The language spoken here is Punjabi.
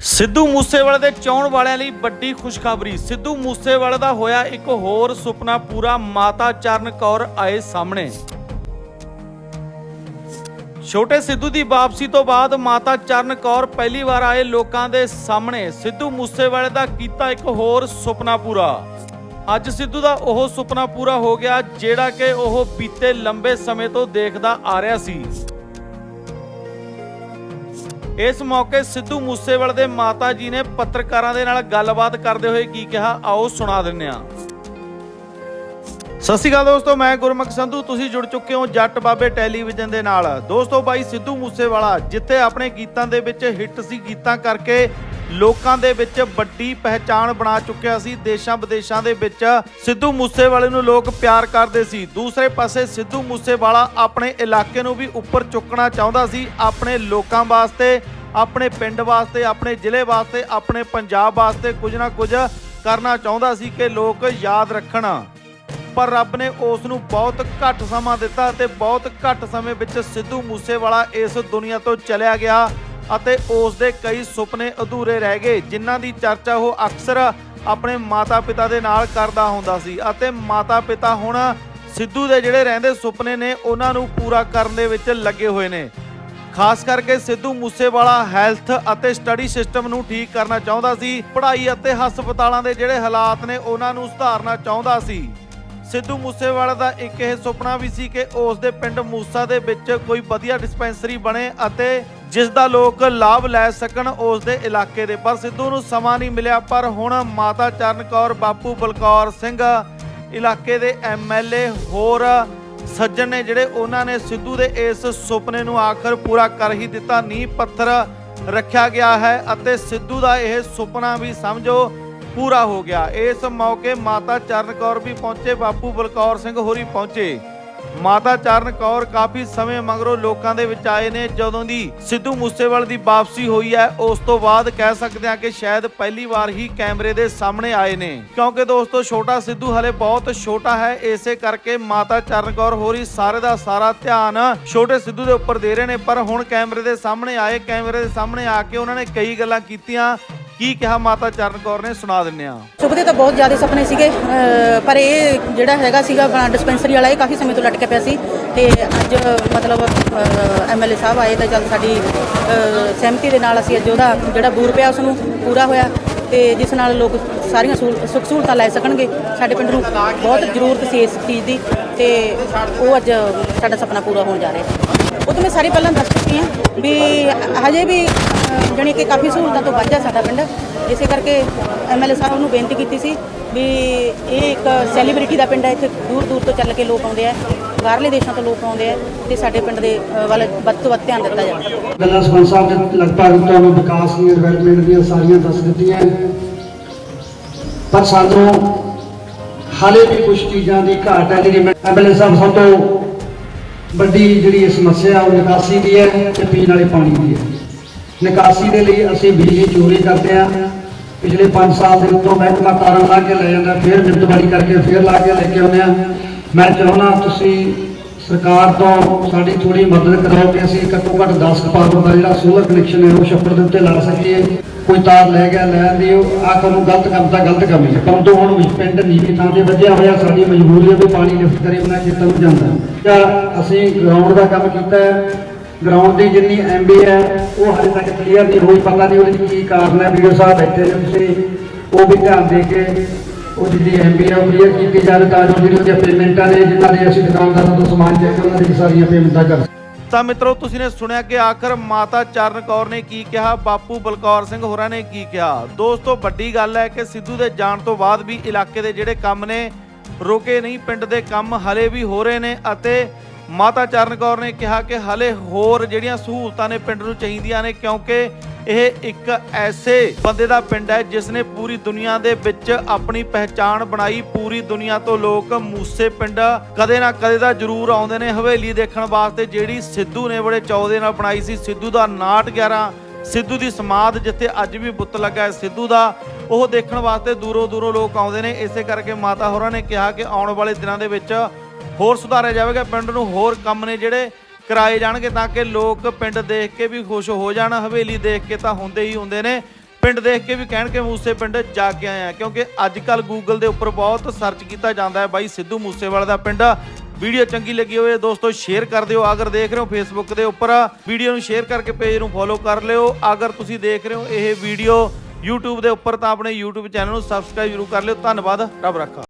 ਸਿੱਧੂ ਮੂਸੇਵਾਲੇ ਦੇ ਚਾਹਣ ਵਾਲਿਆਂ ਲਈ ਵੱਡੀ ਖੁਸ਼ਖਬਰੀ। ਸਿੱਧੂ ਮੂਸੇਵਾਲੇ ਦਾ ਹੋਇਆ ਇੱਕ ਹੋਰ ਸੁਪਨਾ ਪੂਰਾ। ਮਾਤਾ ਚਰਨ ਕੌਰ ਆਏ ਸਾਹਮਣੇ। ਛੋਟੇ ਸਿੱਧੂ ਦੀ ਵਾਪਸੀ ਤੋਂ ਬਾਅਦ ਮਾਤਾ ਚਰਨ ਕੌਰ ਪਹਿਲੀ ਵਾਰ ਆਏ ਲੋਕਾਂ ਦੇ ਸਾਹਮਣੇ। ਸਿੱਧੂ ਮੂਸੇਵਾਲੇ ਦਾ ਕੀਤਾ ਇੱਕ ਹੋਰ ਸੁਪਨਾ ਪੂਰਾ। ਅੱਜ ਸਿੱਧੂ ਦਾ ਉਹ ਸੁਪਨਾ ਪੂਰਾ ਹੋ ਗਿਆ ਜਿਹੜਾ ਕਿ ਉਹ ਬੀਤੇ ਲੰਬੇ ਸਮੇਂ ਤੋਂ ਦੇਖਦਾ ਆ ਰਿਹਾ ਸੀ। ਇਸ ਮੌਕੇ ਸਿੱਧੂ ਮੂਸੇਵਾਲੇ ਦੇ ਮਾਤਾ ਜੀ ਨੇ ਪੱਤਰਕਾਰਾਂ ਦੇ ਨਾਲ ਗੱਲਬਾਤ ਕਰਦੇ ਹੋਏ ਕੀ ਕਿਹਾ? ਆਓ ਸੁਣਾ ਦਿੰਨੇ ਆ ਸਤਿ ਸ਼੍ਰੀ ਅਕਾਲ ਦੋਸਤੋ, ਮੈਂ ਗੁਰਮੁਖ ਸੰਧੂ। ਤੁਸੀਂ ਜੁੜ ਚੁੱਕੇ ਹੋ ਜੱਟ ਬਾਬੇ ਟੈਲੀਵਿਜ਼ਨ ਦੇ ਨਾਲ। ਦੋਸਤੋ, ਬਾਈ ਸਿੱਧੂ ਮੂਸੇਵਾਲਾ, ਜਿੱਥੇ ਆਪਣੇ ਗੀਤਾਂ ਦੇ ਵਿੱਚ ਹਿੱਟ ਸੀ ਗੀਤਾਂ ਕਰਕੇ ਲੋਕਾਂ ਦੇ ਵਿੱਚ ਵੱਡੀ ਪਹਿਚਾਣ ਬਣਾ ਚੁੱਕਿਆ ਸੀ। ਦੇਸ਼ਾਂ ਵਿਦੇਸ਼ਾਂ ਦੇ ਵਿੱਚ ਸਿੱਧੂ ਮੂਸੇਵਾਲੇ ਨੂੰ ਲੋਕ ਪਿਆਰ ਕਰਦੇ ਸੀ। ਦੂਸਰੇ ਪਾਸੇ ਸਿੱਧੂ ਮੂਸੇਵਾਲਾ ਆਪਣੇ ਇਲਾਕੇ ਨੂੰ ਵੀ ਉੱਪਰ ਚੁੱਕਣਾ ਚਾਹੁੰਦਾ ਸੀ। ਆਪਣੇ ਲੋਕਾਂ ਵਾਸਤੇ, ਆਪਣੇ ਪਿੰਡ ਵਾਸਤੇ, ਆਪਣੇ ਜ਼ਿਲ੍ਹੇ ਵਾਸਤੇ, ਆਪਣੇ ਪੰਜਾਬ ਵਾਸਤੇ ਕੁਝ ਨਾ ਕੁਝ ਕਰਨਾ ਚਾਹੁੰਦਾ ਸੀ ਕਿ ਲੋਕ ਯਾਦ ਰੱਖਣ। ਪਰ ਰੱਬ ਨੇ ਉਸ ਨੂੰ ਬਹੁਤ ਘੱਟ ਸਮਾਂ ਦਿੱਤਾ ਤੇ ਬਹੁਤ ਘੱਟ ਸਮੇਂ ਵਿੱਚ ਸਿੱਧੂ ਮੂਸੇਵਾਲਾ ਇਸ ਦੁਨੀਆ ਤੋਂ ਚਲਿਆ ਗਿਆ। ਅਤੇ ਉਸ ਦੇ ਕਈ ਸੁਪਨੇ ਅਧੂਰੇ ਰਹਿ ਗਏ, ਜਿਨ੍ਹਾਂ ਦੀ ਚਰਚਾ ਉਹ ਅਕਸਰ ਆਪਣੇ ਮਾਤਾ-ਪਿਤਾ ਦੇ ਨਾਲ ਕਰਦਾ ਹੁੰਦਾ ਸੀ ਅਤੇ ਮਾਤਾ-ਪਿਤਾ ਹੁਣ ਸਿੱਧੂ ਦੇ ਜਿਹੜੇ ਰਹਿੰਦੇ ਸੁਪਨੇ ਨੇ, ਉਹਨਾਂ ਨੂੰ ਪੂਰਾ ਕਰਨ ਦੇ ਵਿੱਚ ਲੱਗੇ ਹੋਏ ਨੇ। ਖਾਸ ਕਰਕੇ ਸਿੱਧੂ ਮੂਸੇਵਾਲਾ ਹੈਲਥ ਅਤੇ ਸਟੱਡੀ ਸਿਸਟਮ ਨੂੰ ਠੀਕ ਕਰਨਾ ਚਾਹੁੰਦਾ ਸੀ, ਪੜ੍ਹਾਈ ਅਤੇ ਹਸਪਤਾਲਾਂ ਦੇ ਜਿਹੜੇ ਹਾਲਾਤ ਨੇ, ਉਹਨਾਂ ਨੂੰ ਸੁਧਾਰਨਾ ਚਾਹੁੰਦਾ ਸੀ। ਸਿੱਧੂ ਮੂਸੇਵਾਲਾ ਦਾ ਇੱਕ ਇਹ ਸੁਪਨਾ ਵੀ ਸੀ ਕਿ ਉਸ ਦੇ ਪਿੰਡ ਮੂਸਾ ਦੇ ਵਿੱਚ ਕੋਈ ਵਧੀਆ ਡਿਸਪੈਂਸਰੀ ਬਣੇ ਅਤੇ ਜਿਸ ਦਾ ਲੋਕ ਲਾਭ ਲੈ ਸਕਣ ਉਸ ਦੇ ਇਲਾਕੇ ਦੇ। ਪਰ ਸਿੱਧੂ ਨੂੰ ਸਮਾਂ ਨਹੀਂ ਮਿਲਿਆ, ਪਰ ਹੁਣ ਮਾਤਾ ਚਰਨ ਕੌਰ, ਬਾਪੂ ਬਲਕੌਰ ਸਿੰਘ ਇਲਾਕੇ ਦੇ ਐਮਐਲਏ ਹੋਰ ਸੱਜਣ ਨੇ, ਜਿਹੜੇ ਉਹਨਾਂ ਨੇ ਸਿੱਧੂ ਦੇ ਇਸ ਸੁਪਨੇ ਨੂੰ ਆਖਰ ਪੂਰਾ ਕਰ ਹੀ ਦਿੱਤਾ। ਨੀਂਹ ਪੱਥਰ ਰੱਖਿਆ ਗਿਆ ਹੈ ਅਤੇ ਸਿੱਧੂ ਦਾ ਇਹ ਸੁਪਨਾ ਵੀ ਸਮਝੋ ਪੂਰਾ ਹੋ ਗਿਆ। ਇਸ ਮੌਕੇ ਮਾਤਾ ਚਰਨ ਕੌਰ ਵੀ ਪਹੁੰਚੇ, ਬਾਪੂ ਬਲਕੌਰ ਸਿੰਘ ਹੋਰੀ ਪਹੁੰਚੇ। ਮਾਤਾ ਚਰਨ ਕੌਰ ਕਾਫੀ ਸਮੇਂ ਮਗਰੋਂ ਲੋਕਾਂ ਦੇ ਵਿੱਚ ਆਏ ਨੇ। ਜਦੋਂ ਦੀ ਸਿੱਧੂ ਮੂਸੇਵਾਲ ਦੀ ਵਾਪਸੀ ਹੋਈ ਹੈ, ਉਸ ਤੋਂ ਬਾਅਦ ਕਹਿ ਸਕਦੇ ਹਾਂ ਕਿ ਸ਼ਾਇਦ ਪਹਿਲੀ ਵਾਰ ਹੀ ਕੈਮਰੇ ਦੇ ਸਾਹਮਣੇ ਆਏ ਨੇ। ਕਿਉਂਕਿ ਦੋਸਤੋ, ਛੋਟਾ ਸਿੱਧੂ ਹਲੇ ਬਹੁਤ ਛੋਟਾ ਹੈ। ਇਸੇ ਕਰਕੇ ਮਾਤਾ ਚਰਨ ਕੌਰ ਹੋਰੀ ਸਾਰੇ ਦਾ ਸਾਰਾ ਧਿਆਨ ਛੋਟੇ ਸਿੱਧੂ ਦੇ ਉੱਪਰ ਦੇ ਰਹੇ ਨੇ। ਪਰ ਹੁਣ ਕੈਮਰੇ ਦੇ ਸਾਹਮਣੇ ਆਏ। ਕੈਮਰੇ ਦੇ ਸਾਹਮਣੇ ਆ ਕੇ ਉਹਨਾਂ ਨੇ ਕਈ ਗੱਲਾਂ ਕੀਤੀਆਂ। ਕੀ ਕਿਹਾ ਮਾਤਾ ਚਰਨ ਕੌਰ ਨੇ? ਸੁਣਾ ਦਿੰਨੇ ਆ ਸੁਖ ਦੇ ਤਾਂ ਬਹੁਤ ਜ਼ਿਆਦਾ ਸੁਪਨੇ ਸੀਗੇ, ਅਹ, ਪਰ ਇਹ ਜਿਹੜਾ ਹੈਗਾ ਸੀਗਾ, ਆਪਣਾ ਡਿਸਪੈਂਸਰੀ ਵਾਲਾ, ਇਹ ਕਾਫੀ ਸਮੇਂ ਤੋਂ ਲਟਕਿਆ ਪਿਆ ਸੀ। ਤੇ ਅੱਜ, ਮਤਲਬ ਐਮਐਲਏ ਸਾਹਿਬ ਆਏ ਤਾਂ ਚੱਲ ਸਾਡੀ, ਅਹ, ਸਹਿਮਤੀ ਦੇ ਨਾਲ ਅਸੀਂ ਅੱਜ ਉਹਦਾ ਜਿਹੜਾ ਬੂਰ ਪਿਆ ਉਸ ਨੂੰ ਪੂਰਾ ਹੋਇਆ। ਤੇ ਜਿਸ ਨਾਲ ਲੋਕ ਸਾਰੀਆਂ ਸਹੂਲ- ਸੁੱਖ ਸਹੂਲਤਾਂ ਲੈ ਸਕਣਗੇ। ਸਾਡੇ ਪਿੰਡ ਨੂੰ ਬਹੁਤ ਜ਼ਰੂਰਤ ਸੀ ਇਸ ਚੀਜ਼ ਦੀ ਤੇ ਉਹ ਅੱਜ ਸਾਡਾ ਸੁਪਨਾ ਪੂਰਾ ਹੋਣ ਜਾ ਰਿਹਾ ਉਹ ਤਾਂ ਮੈਂ ਸਾਰੀ ਪਹਿਲਾਂ ਦੱਸ ਚੁੱਕੀ ਹਾਂ ਵੀ ਹਜੇ ਵੀ ਅਹ, ਜਾਣੀ ਕਿ ਕਾਫੀ ਸਹੂਲਤਾਂ ਤੋਂ ਵਾਂਝਾ ਸਾਡਾ ਪਿੰਡ। ਇਸੇ ਕਰਕੇ ਐਮਐਲਏ ਸਾਹਿਬ ਨੂੰ ਬੇਨਤੀ ਕੀਤੀ ਸੀ ਵੀ ਇਹ ਇੱਕ ਸੈਲੀਬ੍ਰਿਟੀ ਦਾ ਪਿੰਡ ਹੈ ਇੱਥੇ ਦੂਰ ਦੂਰ ਤੋਂ ਚੱਲ ਕੇ ਲੋਕ ਆਉਂਦੇ ਆ। ਬਾਹਰਲੇ ਦੇਸ਼ਾਂ ਤੋਂ ਲੋਕ ਆਉਂਦੇ ਆ ਤੇ ਸਾਡੇ ਪਿੰਡ ਦੇ ਵੱਲ ਵੱਧ ਤੋਂ ਵੱਧ ਧਿਆਨ ਦਿੱਤਾ ਜਾਵੇ। ਗੱਲਾਂ ਸਰਪੰਚ ਸਾਹਿਬ ਨੇ ਲਗਭਗ ਤੁਹਾਨੂੰ ਵਿਕਾਸ ਦੀਆਂ ਡਿਵੈਲਪਮੈਂਟ ਦੀਆਂ ਸਾਰੀਆਂ ਦੱਸ ਦਿੱਤੀਆਂ ਪਰ ਸਾਨੂੰ ਹਾਲੇ ਵੀ ਕੁਝ ਚੀਜ਼ਾਂ ਦੀ ਘਾਟ ਹੈ ਜਿਹੜੀ ਐਮਐਲਏ ਸਾਹਿਬ ਸਭ ਤੋਂ ਵੱਡੀ ਜਿਹੜੀ ਸਮੱਸਿਆ ਉਹ ਨਿਕਾਸੀ ਦੀ ਹੈ ਤੇ ਪੀਣ ਵਾਲੇ ਪਾਣੀ ਦੀ ਹੈ। ਨਿਕਾਸੀ ਦੇ ਲਈ ਅਸੀਂ ਬਿਜਲੀ ਚੋਰੀ ਕਰਦੇ ਹਾਂ। ਪਿਛਲੇ 5 ਸਾਲ ਦੇ ਉੱਤੋਂ ਮਹਿਕਮਾ ਤਾਰਾਂ ਲਾ ਕੇ ਲੈ ਜਾਂਦਾ, ਫਿਰ ਮਿੰਟਵਾੜੀ ਕਰਕੇ ਫਿਰ ਲਾ ਕੇ ਲੈ ਕੇ ਆਉਂਦੇ ਆ ਮੈਂ ਚਾਹੁੰਦਾ ਤੁਸੀਂ ਸਰਕਾਰ ਤੋਂ ਸਾਡੀ ਥੋੜੀ ਮਦਦ ਕਰਾਓ ਕਿ ਅਸੀਂ ਘੱਟੋ ਘੱਟ 10 ਕਪਾਰਟਮੈਂਟ ਦਾ ਜਿਹੜਾ ਸੋਲਰ ਕਨੈਕਸ਼ਨ ਹੈ ਉਹ ਛੱਪੜ ਦੇ ਉੱਤੇ ਲਾ ਸਕੀਏ। ਕੋਈ ਤਾਰ ਲੈ ਗਿਆ ਲੈਣ ਦੀ ਆ ਤੁਹਾਨੂੰ ਗਲਤ ਕੰਮ ਤਾਂ ਗਲਤ ਕੰਮ ਹੀ ਹੈ। ਪਰੰਤੂ ਹੁਣ ਵੀ ਪਿੰਡ ਨੀਵੀਂ ਥਾਂ ਤੇ ਵੱਜਿਆ ਹੋਇਆ, ਸਾਡੀ ਮਜਬੂਰੀ ਹੈ ਵੀ ਪਾਣੀ ਲਿਫਟ ਕਰੇ ਬਣਾ ਖੇਤਾਂ ਨੂੰ ਜਾਂਦਾ। ਜਾਂ ਅਸੀਂ ਗਰਾਊਂਡ ਦਾ ਕੰਮ ਕੀਤਾ ਗਰਾਊਂਡ ਦੀ ਜਿੰਨੀ ਐਮਬੀ ਹੈ, ਉਹ ਹਾਲੇ ਤੱਕ ਕਲੀਅਰ ਨਹੀਂ ਹੋਈ, ਪਤਾ ਨਹੀਂ ਉਹਦੇ 'ਚ ਕੀ ਕਾਰਨ ਹੈ। ਵੀਡੀਓ ਸਾਹਿਬ ਬੈਠੇ ਨੇ ਤੁਸੀਂ, ਉਹ ਵੀ ਧਿਆਨ ਦੇ ਕੇ ਉਹ ਜਿਹੜੀ ਐਮਬੀ ਹੈ ਕਲੀਅਰ ਕੀਤੀ ਜਾਵੇ ਤਾਂ ਜੋ ਜਿਹੜੀ ਉਹਦੀਆਂ ਪੇਮੈਂਟਾਂ ਨੇ ਜਿਨ੍ਹਾਂ ਦੇ ਅਸੀਂ ਦੁਕਾਨਦਾਰਾਂ ਤੋਂ ਸਮਾਨ ਚੱਕ ਉਹਨਾਂ ਦੀ ਸਾਰੀਆਂ ਪੇਮੈਂਟਾਂ ਕਰ ਤਾਂ ਮਿੱਤਰੋ, ਤੁਸੀਂ ਨੇ ਸੁਣਿਆ ਕਿ ਆਖਰ ਮਾਤਾ ਚਰਨ ਕੌਰ ਨੇ ਕੀ ਕਿਹਾ, ਬਾਪੂ ਬਲਕੌਰ ਸਿੰਘ ਹੋਰਾਂ ਨੇ ਕੀ ਕਿਹਾ। ਦੋਸਤੋ, ਵੱਡੀ ਗੱਲ ਹੈ ਕਿ ਸਿੱਧੂ ਦੇ ਜਾਣ ਤੋਂ ਬਾਅਦ ਵੀ ਇਲਾਕੇ ਦੇ ਜਿਹੜੇ ਕੰਮ ਨੇ, ਰੁਕੇ ਨਹੀਂ, ਪਿੰਡ ਦੇ ਕੰਮ ਹਲੇ ਵੀ ਹੋ ਰਹੇ ਨੇ ਅਤੇ ਮਾਤਾ ਚਰਨ ਕੌਰ ਨੇ ਕਿਹਾ ਕਿ ਹਲੇ ਹੋਰ ਜਿਹੜੀਆਂ ਸਹੂਲਤਾਂ ਨੇ ਪਿੰਡ ਨੂੰ ਚਾਹੀਦੀਆਂ ਨੇ, ਕਿਉਂਕਿ ਇਹ ਇੱਕ ਐਸੇ ਬੰਦੇ ਦਾ ਪਿੰਡ ਹੈ ਜਿਸ ਨੇ ਪੂਰੀ ਦੁਨੀਆ ਦੇ ਵਿੱਚ ਆਪਣੀ ਪਹਿਚਾਣ ਬਣਾਈ। ਪੂਰੀ ਦੁਨੀਆ ਤੋਂ ਲੋਕ ਮੂਸੇ ਪਿੰਡ ਕਦੇ ਨਾ ਕਦੇ ਤਾਂ ਜ਼ਰੂਰ ਆਉਂਦੇ ਨੇ ਹਵੇਲੀ ਦੇਖਣ ਵਾਸਤੇ। ਜਿਹੜੀ ਸਿੱਧੂ ਨੇ ਬੜੇ ਚੌਦੇ ਨਾਲ ਬਣਾਈ ਸੀ। ਸਿੱਧੂ ਦਾ 911 ਸਿੱਧੂ ਦੀ ਸਮਾਧ ਜਿੱਥੇ ਅੱਜ ਵੀ ਬੁੱਤ ਲੱਗਾ ਹੈ ਸਿੱਧੂ ਦਾ, ਉਹ ਦੇਖਣ ਵਾਸਤੇ ਦੂਰੋਂ ਦੂਰੋਂ ਲੋਕ ਆਉਂਦੇ ਨੇ। ਇਸੇ ਕਰਕੇ ਮਾਤਾ ਹੋਰਾਂ ਨੇ ਕਿਹਾ ਕਿ ਆਉਣ ਵਾਲੇ ਦਿਨਾਂ ਦੇ ਵਿੱਚ ਹੋਰ ਸੁਧਾਰਿਆ ਜਾਵੇਗਾ। ਪਿੰਡ ਨੂੰ ਹੋਰ ਕੰਮ ਨੇ ਜਿਹੜੇ ਕਰਾਏ ਜਾਣਗੇ ਤਾਂ ਕਿ ਲੋਕ ਪਿੰਡ ਦੇਖ ਕੇ ਵੀ ਖੁਸ਼ ਹੋ ਜਾਣ। ਹਵੇਲੀ ਦੇਖ ਕੇ ਤਾਂ ਹੁੰਦੇ ਹੀ ਹੁੰਦੇ ਨੇ। ਪਿੰਡ ਦੇਖ ਕੇ ਵੀ ਕਹਿਣਗੇ ਮੂਸੇ ਪਿੰਡ ਜਾ ਕੇ ਆਏ ਆ ਕਿਉਂਕਿ ਅੱਜ ਕੱਲ ਗੂਗਲ ਦੇ ਉੱਪਰ ਬਹੁਤ ਸਰਚ ਕੀਤਾ ਜਾਂਦਾ ਹੈ। ਬਾਈ ਸਿੱਧੂ ਮੂਸੇਵਾਲੇ ਦਾ ਪਿੰਡ। ਵੀਡੀਓ ਚੰਗੀ ਲੱਗੀ ਹੋਵੇ ਦੋਸਤੋ ਸ਼ੇਅਰ ਕਰ ਦਿਓ। ਅਗਰ ਦੇਖ ਰਹੇ ਹੋ ਫੇਸਬੁੱਕ ਦੇ ਉੱਪਰ, ਵੀਡੀਓ ਨੂੰ ਸ਼ੇਅਰ ਕਰਕੇ ਪੇਜ ਨੂੰ ਫੋਲੋ ਕਰ ਲਿਓ। ਅਗਰ ਤੁਸੀਂ ਦੇਖ ਰਹੇ ਹੋ ਇਹ ਵੀਡੀਓ YouTube ਦੇ ਉੱਪਰ, ਤਾਂ ਆਪਣੇ YouTube ਚੈਨਲ ਨੂੰ ਸਬਸਕ੍ਰਾਈਬ ਜ਼ਰੂਰ ਕਰ ਲਿਓ। ਧੰਨਵਾਦ। ਰੱਬ ਰੱਖਾ।